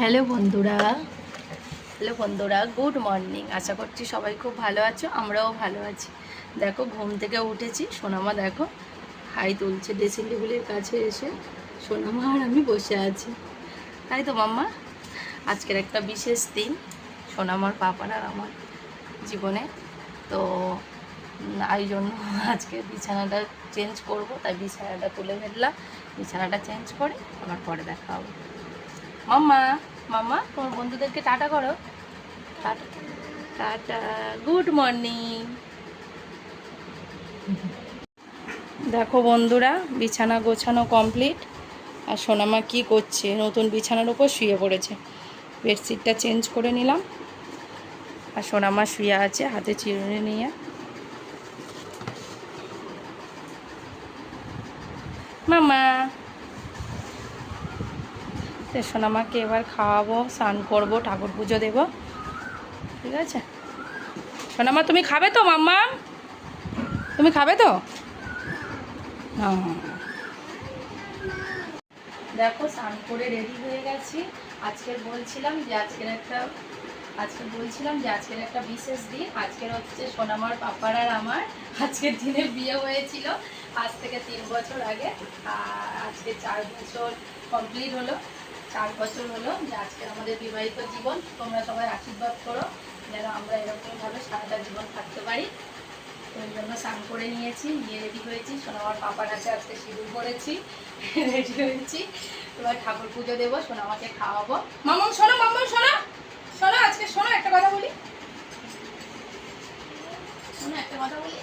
Hello বন্ধুরা। Hello বন্ধুরা, good morning. আশা করছি সবাই খুব ভালো আছো, আমরাও ভালো আছি। দেখো, ঘুম থেকে উঠেছি। সোনামা দেখো, হাই তুলছে ড্রেসিং টেবিলের কাছে এসে। সোনামা আর আমি বসে আছি। তাই তো মাম্মা? আজকের একটা বিশেষ দিন, সোনামার পাপার আর আমার জীবনে। তো এই জন্য আজকে বিছানাটা চেঞ্জ করব। তাই বিছানাটা তুলে ফেললাম। বিছানাটা চেঞ্জ করে আমার পরে দেখা হবে। মাম্মা! মাম্মা, তোমার বন্ধুদেরকে টাটা করো। Tata, good morning. দেখো বন্ধুরা, বিছানা গোছানো কমপ্লিট। আর সোনামা কি করছে? নতুন বিছানার উপর শুয়ে পড়েছে। বেডশিটটা চেঞ্জ করে নিলাম। আর সোনামা শুয়ে আছে, হাতে চিরুনি নিয়ে। মামা তো সোনামাকে এবার খাওয়াবো, স্নান করব, ঠাকুর পুজো দেবো। ঠিক আছে? সোনামা, তুমি খাবে তো, মাম্মা? তুমি খাবে তো? দেখো, স্নান করে রেডি হয়ে গেছি। আজকের বলছিলাম যে আজকের একটা, আজকে বলছিলাম যে আজকের একটা বিশেষ দিন। আজকের হচ্ছে সোনামার পাপার আর আমার। আজকের দিনে বিয়ে হয়েছিল আজ থেকে তিন বছর আগে। আর আজকে চার বছর কমপ্লিট হলো। চার বছর হলো যে আজকে আমাদের বিবাহিত জীবন। তোমরা সবাই আশীর্বাদ করো, যেন আমরা এরকমভাবে সারাটা জীবন থাকতে পারি। ওই জন্য স্নান করে নিয়েছি, নিয়ে রেডি হয়েছি। সোনামার পাপার হাতে আজকে সিঁদুর করেছি রেডি হয়েছি। এবার ঠাকুর পুজো দেবো সোনামাকে খাওয়াবো। মামন, শোনো মামন, শোনো শোনো, আজকে শোনো, একটা কথা বলি। শোনো, একটা কথা বলি।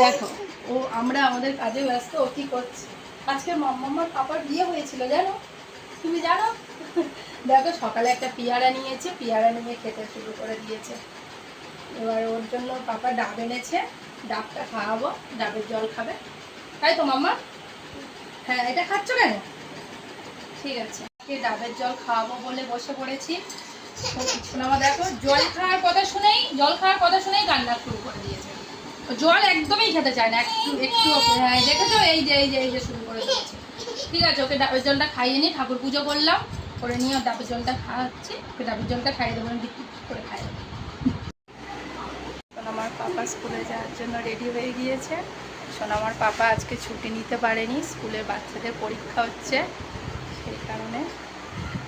দেখো, ও, আমরা আমাদের কাজে ব্যস্ত, ও কি করছে? আজকে মাম্মার পাপার বিয়ে হয়েছিল, জানো? তুমি জানো? দেখো, সকালে একটা পেয়ারা নিয়েছে, পেয়ারা নিয়ে খেতে শুরু করে দিয়েছে। এবার ওর জন্য পাপা ডাব এনেছে, ডাবটা খাওয়াবো, ডাবের জল খাবে। তাই তো, মাম্মা? হ্যাঁ এটা খাচ্ছ কেন? ঠিক আছে ডাবের জল খাওয়াবো বলে বসে পড়েছি। শোনামা দেখো, জল খাওয়ার কথা শুনেই, জল খাওয়ার কথা শুনেই কান্না শুরু করে দিয়েছে। জল একদমই খেতে চায় না, একটু একটু হ্যাঁ দেখেছ? এই যে এই যে এই যে শুরু ঠিক আছে, ওকে ডাবের জলটা খাইয়ে নিই ঠাকুর পুজো করলাম। করে নিয়ে ডাবের জলটা খাওয়াচ্ছি ওকে ডাবের জলটা খাইয়ে দেবো বিক্রি করে খাই। আমার পাপা স্কুলে যাওয়ার জন্য রেডি হয়ে গিয়েছে। সোনামার পাপা আজকে ছুটি নিতে পারেনি স্কুলের বাচ্চাদের পরীক্ষা হচ্ছে, সেই কারণে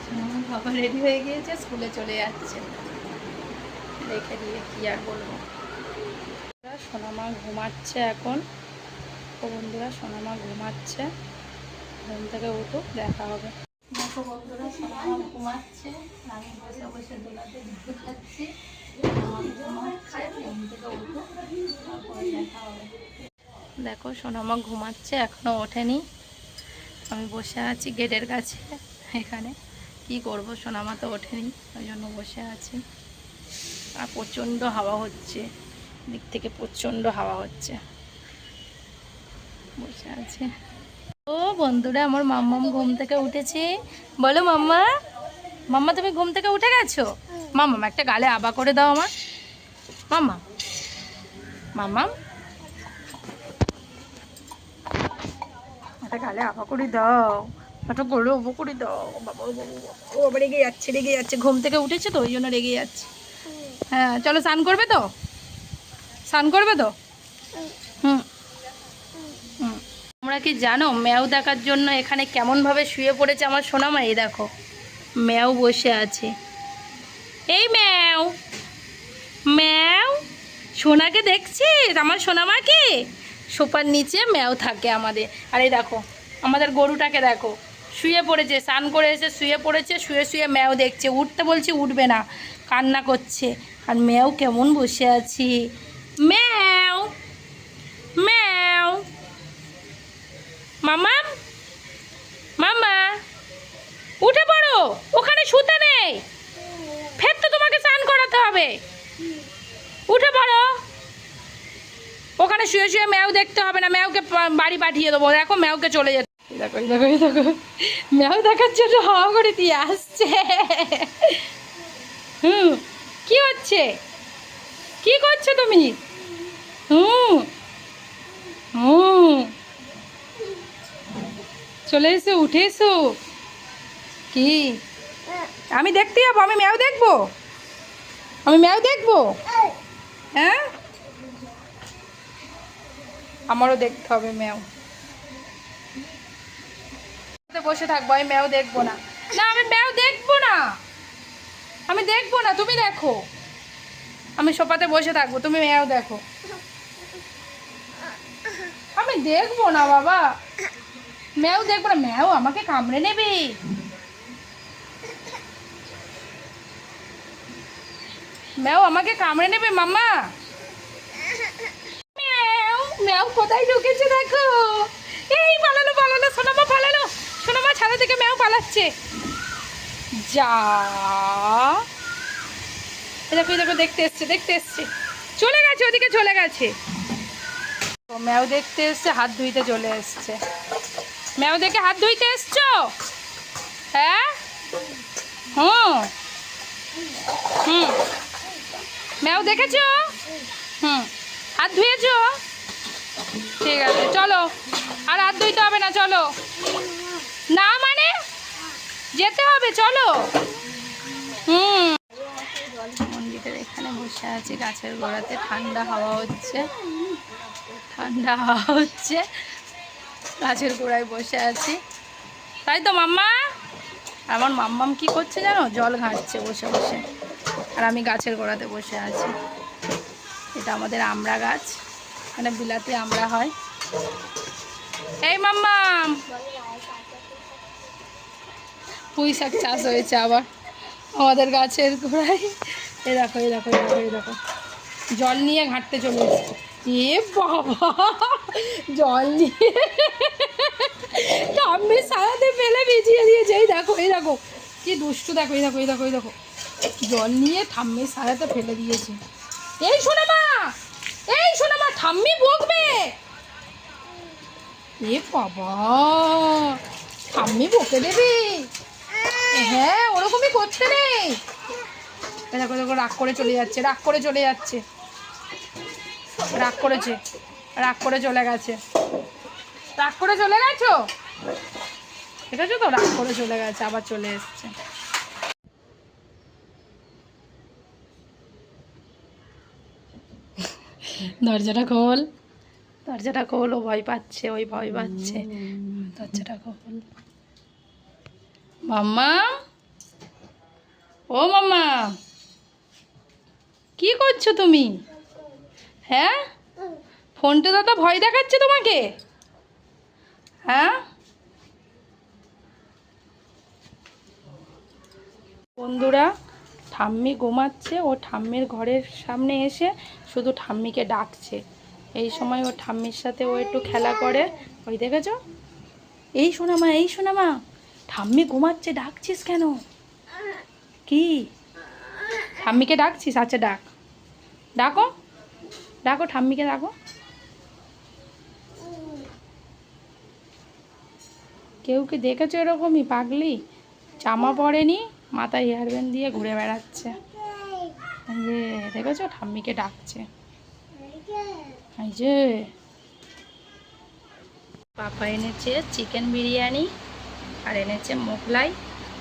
সোনামার পাপা রেডি হয়ে গিয়েছে, স্কুলে চলে যাচ্ছে। রেখে দিয়ে কি আর বলব। সোনামা ঘুমাচ্ছে এখন। ও বন্ধুরা, সোনামা ঘুমাচ্ছে। ঘুম থেকে উঠুক দেখা হবে। দেখো বন্ধুরা সোনামা ঘুমাচ্ছে। আমি বসে বসে দোলাতে দুধ খাচ্ছি দেখো সোনামা ঘুমাচ্ছে এখনও ওঠেনি। আমি বসে আছি গেটের কাছে এখানে। কি করব সোনামা তো ওঠেনি ওই জন্য বসে আছি। আর প্রচণ্ড হাওয়া হচ্ছে দিক থেকে প্রচণ্ড হাওয়া হচ্ছে। বসে আছে। ও বন্ধুরা, আমার মাম্মাম ঘুম থেকে উঠেছে। বলো মাম্মা মাম্মা, তুমি ঘুম থেকে উঠে গেছো? মাম্মাম, একটা গালে আবা করে দাও আমার। মাম্মা, মাম্মাম। একটা গালে আবা করে দাও, একটা গরু ওবো করে দাও। বাবা ও রেগে যাচ্ছে রেগে যাচ্ছে। ঘুম থেকে উঠেছে তো, ওই জন্য রেগে যাচ্ছে। হ্যাঁ চলো স্নান করবে তো? স্নান করবে তো? তোমরা কি জানো ম্যাও দেখার জন্য এখানে কেমনভাবে শুয়ে পড়েছে আমার সোনামা? এই দেখো, ম্যাও বসে আছে। এই ম্যাও ম্যাও, সোনাকে দেখছিস? আমার সোনামাকে? সোপার নিচে ম্যাও থাকে আমাদের। আর এই দেখো, আমাদের গরুটাকে দেখো, শুয়ে পড়েছে, স্নান করে এসে শুয়ে পড়েছে, শুয়ে শুয়ে ম্যাও দেখছে। উঠতে বলছি উঠবে না, কান্না করছে। আর ম্যাও কেমন বসে আছি। ম্যাও! মামা? মামা? উঠে পড়ো, ওখানে শুতে নেই। ফের তো তোমাকে স্নান করাতে হবে। উঠে পড়ো। ওখানে শুয়ে শুয়ে ম্যাও দেখতে হবে না, ম্যাওকে বাড়ি পাঠিয়ে দেবো। দেখো, ম্যাওকে চলে যেতে দেখো দেখো দেখো। ম্যাও দেখার জন্য হাওয়া করে দিয়ে আসছে। হুম, কি হচ্ছে? কি করছ তুমি? হুম হুম। চলে এসো, উঠে এসো। কি? আমি দেখতে যাব, আমি ম্যাও দেখব? আমি ম্যাও দেখব? হ্যাঁ? আমারও দেখতে হবে ম্যাও। বসে থাকব, আমি ম্যাও দেখব না। না, আমি ম্যাও দেখব না। আমি দেখব না, তুমি দেখো। আমি সোফাতে বসে থাকব, তুমি ম্যাও দেখো। আমি দেখব না, বাবা। ম্যাও দেখব না, ম্যাও আমাকে কামড়ে নেবে। ম্যাও আমাকে কামড়ে নেবে, মাম্মা। ম্যাও ম্যাও কোথায় ঢুকেছে দেখো? এই পালালো পালালো, সোনামা পালালো। সোনামা ছাদা থেকে ম্যাও পালাচ্ছে। যা। দেখো দেখো, দেখতে এসছে দেখতে এসছে। চলে গেছে, ওদিকে চলে গেছে। ও ম্যাও দেখতে এসছে, হাত ধুইতে চলে এসছে। দেখে হাত ধুইতে এসছো? হ্যাঁ? হুম। হুম। ম্যাও দেখেছ? হুম। হাত ধুয়েছো? ঠিক আছে, চলো। আর হাত ধুইতে হবে না, চলো। না মানে? যেতে হবে, চলো। হুম। মন্দিরের এখানে বসে আছি, গাছের গোড়াতে ঠান্ডা হাওয়া হচ্ছে। ঠান্ডা হাওয়া হচ্ছে। গাছের গোড়ায় বসে আছি। তাই তো মাম্মা? আমার মাম্মাম কি করছে জানো? জল ঘাঁটছে বসে বসে। আর আমি গাছের গোড়াতে বসে আছি। এটা আমাদের আমড়া গাছ। এখানে বিলাতে আমড়া হয়। এই মাম্মাম! পুঁই শাক চাষ হয়েছে আবার। আমাদের গাছের গোড়ায়। এই দেখো এই দেখো। জল নিয়ে ঘাঁটতে চলে এসছে। এ বাবা, জল ফেলে দেখো দেখো, কি দুষ্টু দেখো, এই দেখো এই দেখো দেখো। জল নিয়ে ফেলে দিয়েছে। এই মা এই মা বকবে। এ বাবা, ঠাম্মি বকে দেবে। হ্যাঁ ওরকমই করতে নেই দেখো দেখো, রাগ করে চলে যাচ্ছে, রাগ করে চলে যাচ্ছে। রাগ করেছে। রাগ করে চলে গেছে। রাগ করে চলে গেছো? ঠিক আছে তো? রাগ করে চলে গেছে আবার চলে এসছে। দরজাটা খোল। দরজাটা খোল ও ভয় পাচ্ছে ওই ভয় পাচ্ছে। দরজাটা খোল। মাম্মা? ও মাম্মা! কি করছ তুমি? হ্যাঁ? ফোনটা দাদা ভয় দেখাচ্ছে তোমাকে? হ্যাঁ? বন্ধুরা, ঠাম্মি ঘুমাচ্ছে, ও ঠাম্মির ঘরের সামনে এসে শুধু ঠাম্মিকে ডাকছে। এই সময় ও ঠাম্মির সাথে ও একটু খেলা করে। ওই দেখেছ? এই শোনামা এই শোনামা ঠাম্মি ঘুমাচ্ছে, ডাকছিস কেন? কি? ঠাম্মিকে ডাকছিস? আচ্ছা ডাক। ডাকো। ডাকো ঠাম্মিকে ডাকো কেউ কি দেখেছ এরকমই? পাগলি? জামা পরেনি? মাথায় হেয়ার ব্যান্ড দিয়ে ঘুরে বেড়াচ্ছে। দেখেছ? ঠাম্মিকে ডাকছে। এই যে। পাপা এনেছে চিকেন বিরিয়ানি আর এনেছে মোগলাই।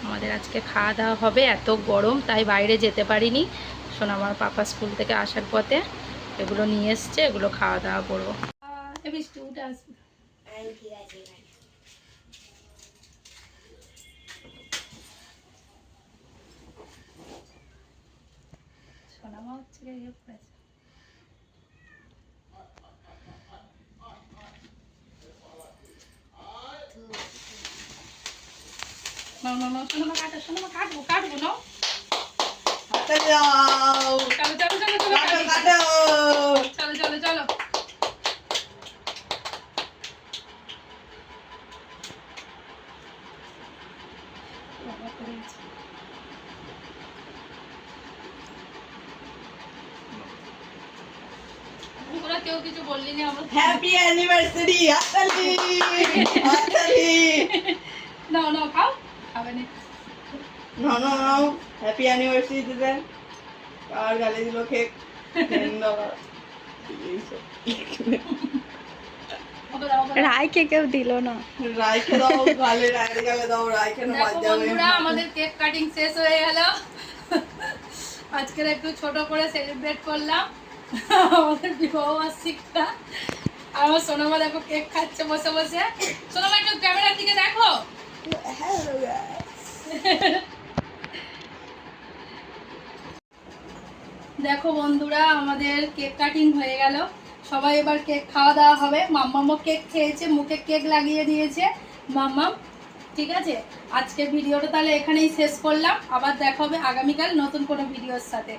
আমাদের আজকে খাওয়া দাওয়া হবে, এত গরম, তাই বাইরে যেতে পারিনি। শোনো, আমার পাপা স্কুল থেকে আসার পথে এগুলো নিয়ে এসছে এগুলো খাওয়া দাওয়া করব ইয়ে করেছে। নাও, নাও, নাও, সোনামা কাটো, সোনামা কাটবো, কাটবো, নাও। কাটো চলো, চলো, চলো। কেউ কিছু বললি না আমরা হ্যাপি অ্যানিভার্সারি হাততালি হাততালি নাও নাও খাও। খাবে না। No no no happy anniversary দিতে আর গালে দিল কেক। রায়কে কেউ দিল না। রাইখে দাও গালে রাইখে গালে দাও রাইখে না দেখো বাজাবে। বন্ধুরা আমাদের কেক কাটিং শেষ হয়ে গেল। আজকের একটু ছোট করে সেলিব্রেট করলাম। আমাদের বিবাহ বার্ষিকটা। আর আমার সোনামা দেখো কেক খাচ্ছে বসে বসে। সোনামা একটু ক্যামেরার দিকে দেখো। দেখো বন্ধুরা, আমাদের কেক কাটিং হয়ে গেল। সবাই এবার কেক খাওয়া দাওয়া হবে। মাম্মামও কেক খেয়েছে, মুখে কেক লাগিয়ে দিয়েছে মাম্মাম। ঠিক আছে? আজকের ভিডিওটা তাহলে এখানেই শেষ করলাম। আবার দেখা হবে আগামীকাল নতুন কোনো ভিডিওর সাথে।